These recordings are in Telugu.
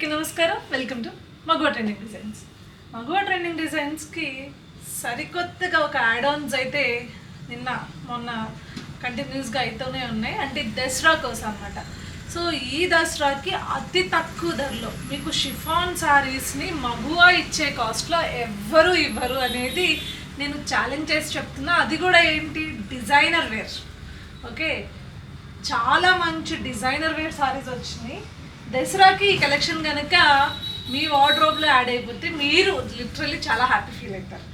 అందరికీ నమస్కారం. Welcome to Maguva trending designs Maguva trending డిజైన్స్కి సరికొత్తగా ఒక యాడ్ అయితే నిన్న మొన్న కంటిన్యూస్గా అయితేనే ఉన్నాయి. అంటే దసరా కోసం అనమాట సో ఈ దసరాకి అతి తక్కువ ధరలో మీకు షిఫాన్ శారీస్ని మగువ ఇచ్చే కాస్ట్లో ఎవ్వరు ఇవ్వరు అనేది నేను ఛాలెంజ్ చేసి చెప్తున్నా. అది కూడా ఏంటి? డిజైనర్ వేర్ ఓకే చాలా మంచి డిజైనర్ వేర్ సారీస్ వచ్చినాయి. దసరాకి ఈ కలెక్షన్ కనుక మీ వార్డ్రోబ్లో యాడ్ అయిపోతే మీరు లిటరల్లీ చాలా హ్యాపీ ఫీల్ అవుతారు.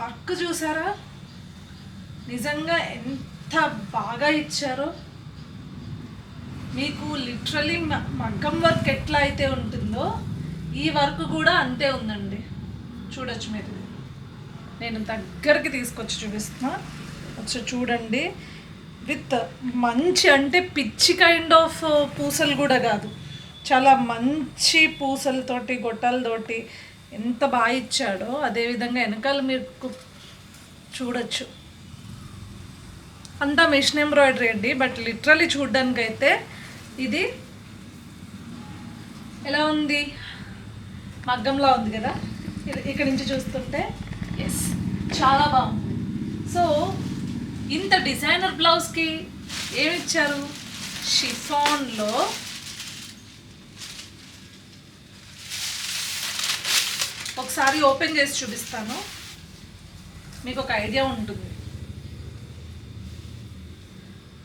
వర్క్ చూసారా? నిజంగా ఎంత బాగా ఇచ్చారో. మీకు లిటరలీ మగ్గం వర్క్ ఎట్లా అయితే ఉంటుందో ఈ వర్క్ కూడా అంతే ఉందండి. చూడొచ్చు మీరు. నేను దగ్గరికి తీసుకొచ్చి చూపిస్తున్నా. వచ్చి చూడండి. విత్ మంచి అంటే పిచ్చి కైండ్ ఆఫ్ uh, పూసలు కూడా కాదు. చాలా మంచి పూసలతోటి గొట్టాలతోటి ఎంత బాగా ఇచ్చాడో అదేవిధంగా వెనకాల మీరు చూడొచ్చు. అంతా మిషన్ ఎంబ్రాయిడరీ అండి. బట్ లిటరలీ చూడడానికి అయితే ఇది ఎలా ఉంది? మగ్గంలా ఉంది కదా? ఇక్కడ నుంచి చూస్తుంటే. ఎస్ చాలా బాగుంది. సో ఇంత డిజైనర్ బ్లౌజ్కి ఏమిచ్చారు? షిఫాన్లో ఒకసారి ఓపెన్ చేసి చూపిస్తాను. మీకు ఒక ఐడియా ఉంటుంది.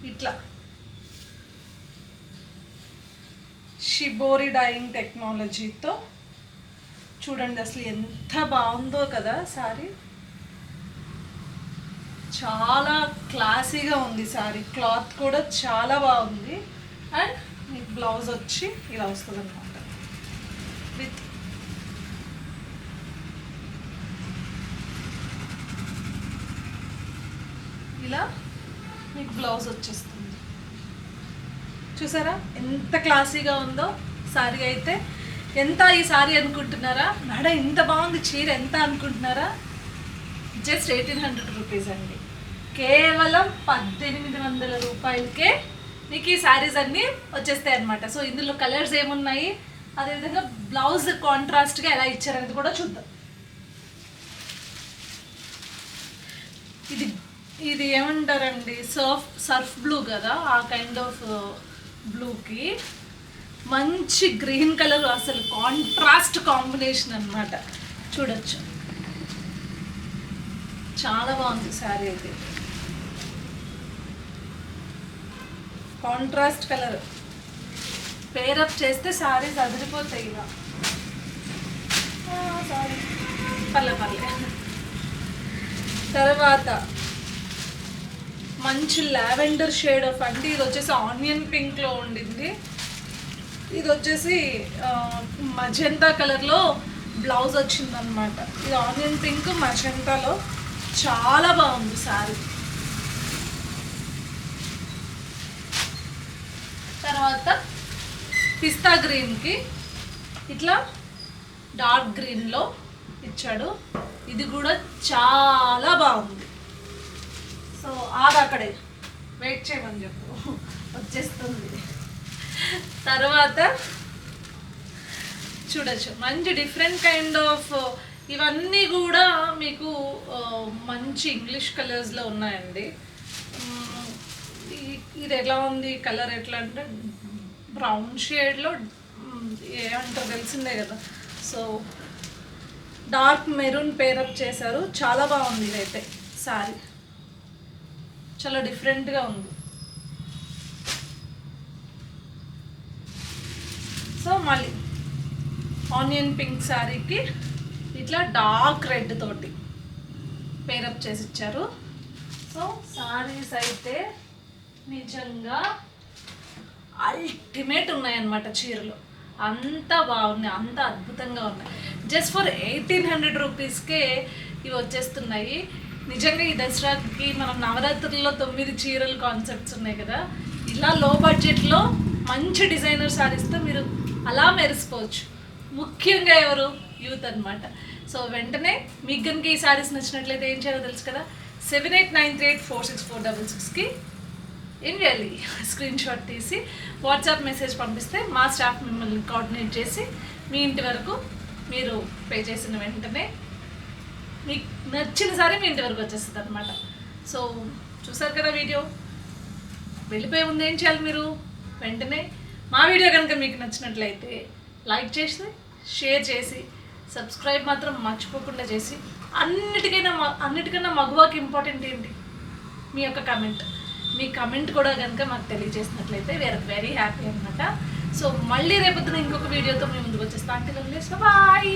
ఇట్లా. షిబోరి డైయింగ్ టెక్నాలజీతో చూడండి అసలు ఎంత బాగుందో కదా సారీ. చాలా క్లాసీగా ఉంది సారీ. క్లాత్ కూడా చాలా బాగుంది. అండ్ మీకు బ్లౌజ్ వచ్చి ఇలా వస్తుంది అనమాట విత్ ఇలా మీకు బ్లౌజ్ వచ్చేస్తుంది. చూసారా? ఎంత క్లాసీగా ఉందో సారీ అయితే. ఎంత ఈ సారీ అనుకుంటున్నారా? మేడం ఇంత బాగుంది చీర ఎంత అనుకుంటున్నారా? జస్ట్ ఎయిటీన్ హండ్రెడ్ రూపీస్ అండి. కేవలం పద్దెనిమిది వందల రూపాయలకే మీకు ఈ శారీస్ అన్నీ వచ్చేస్తాయి అనమాట సో ఇందులో కలర్స్ ఏమున్నాయి? అదేవిధంగా బ్లౌజ్ కాంట్రాస్ట్గా ఎలా ఇచ్చారనేది కూడా చూద్దాం. ఇది ఇది ఏమంటారండి? సర్ఫ్ సర్ఫ్ బ్లూ కదా? ఆ కైండ్ ఆఫ్ బ్లూకి మంచి గ్రీన్ కలర్ అసలు కాంట్రాస్ట్ కాంబినేషన్ అన్నమాట. చూడొచ్చు. చాలా బాగుంది శారీ అయితే. Contrast colour. పేరప్ చేస్తే సారీస్ అదిరిపోతాయి ఇలా సారీ. పర్లే పర్లే. తర్వాత మంచి లావెండర్ షేడ్ ఆఫ్ అంటే ఇది వచ్చేసి ఆనియన్ పింక్లో ఉండింది. ఇది వచ్చేసి మజెంతా కలర్లో బ్లౌజ్ వచ్చిందనమాట ఇది ఆనియన్ పింక్ మజెంతాలో చాలా బాగుంది శారీ తర్వాత పిస్తా గ్రీన్కి ఇట్లా డార్క్ గ్రీన్లో ఇచ్చాడు. ఇది కూడా చాలా బాగుంది. సో ఆది అక్కడే. వెయిట్ చేయమని చెప్పు. వచ్చేస్తుంది. తర్వాత చూడొచ్చు. మంచి డిఫరెంట్ కైండ్ ఆఫ్ ఇవన్నీ కూడా మీకు మంచి ఇంగ్లీష్ కలర్స్లో ఉన్నాయండి. ఇది ఎలా ఉంది? కలర్ ఎట్లా అంటే బ్రౌన్ షేడ్లో ఏమంటారు తెలిసిందే కదా. సో డార్క్ మెరూన్ పేరప్ చేశారు. చాలా బాగుంది ఇదైతే సారీ చాలా డిఫరెంట్గా ఉంది. సో మళ్ళీ ఆనియన్ పింక్ శారీకి ఇట్లా డార్క్ రెడ్ తోటి పేరప్ చేసి ఇచ్చారు. సో శారీస్ అయితే నిజంగా అల్టిమేట్ ఉన్నాయన్నమాట చీరలు. అంత బాగున్నాయి అంత అద్భుతంగా ఉన్నాయి. జస్ట్ ఫర్ ఎయిటీన్ హండ్రెడ్ రూపీస్కే ఇవి వచ్చేస్తున్నాయి. నిజంగా ఈ దసరాకి మనం నవరాత్రుల్లో తొమ్మిది చీరలు కాన్సెప్ట్స్ ఉన్నాయి కదా. ఇలా లో బడ్జెట్లో మంచి డిజైనర్ శారీస్తో మీరు అలా మెరిసిపోవచ్చు. ముఖ్యంగా ఎవరు? యూత్ అనమాట సో వెంటనే మీకు కనుక ఈ శారీస్ నచ్చినట్లయితే ఏం చేయాలో తెలుసు కదా? Seven eight nine three eight four six four double సిక్స్కి ఏం చేయాలి స్క్రీన్ షాట్ తీసి వాట్సాప్ మెసేజ్ పంపిస్తే మా స్టాఫ్ మిమ్మల్ని కోఆర్డినేట్ చేసి మీ ఇంటి వరకు మీరు పే చేసిన వెంటనే మీకు నచ్చిన సరే మీ ఇంటి వరకు వచ్చేస్తుంది అనమాట సో చూసారు కదా వీడియో వెళ్ళిపోయే ముందు ఏం చేయాలి మీరు? వెంటనే మా వీడియో కనుక మీకు నచ్చినట్లయితే లైక్ చేసి షేర్ చేసి సబ్స్క్రైబ్ మాత్రం మర్చిపోకుండా చేసి అన్నిటికైనా అన్నిటికన్నా మగువాకి ఇంపార్టెంట్ ఏంటి? మీ యొక్క కమెంట్ మీ కమెంట్ కూడా కనుక మాకు తెలియజేసినట్లయితే వీఆర్ వెరీ హ్యాపీ అనమాట సో మళ్ళీ రేపొద్దున ఇంకొక వీడియోతో మేము ముందుకు వచ్చేస్తాం. అంటే బాయ్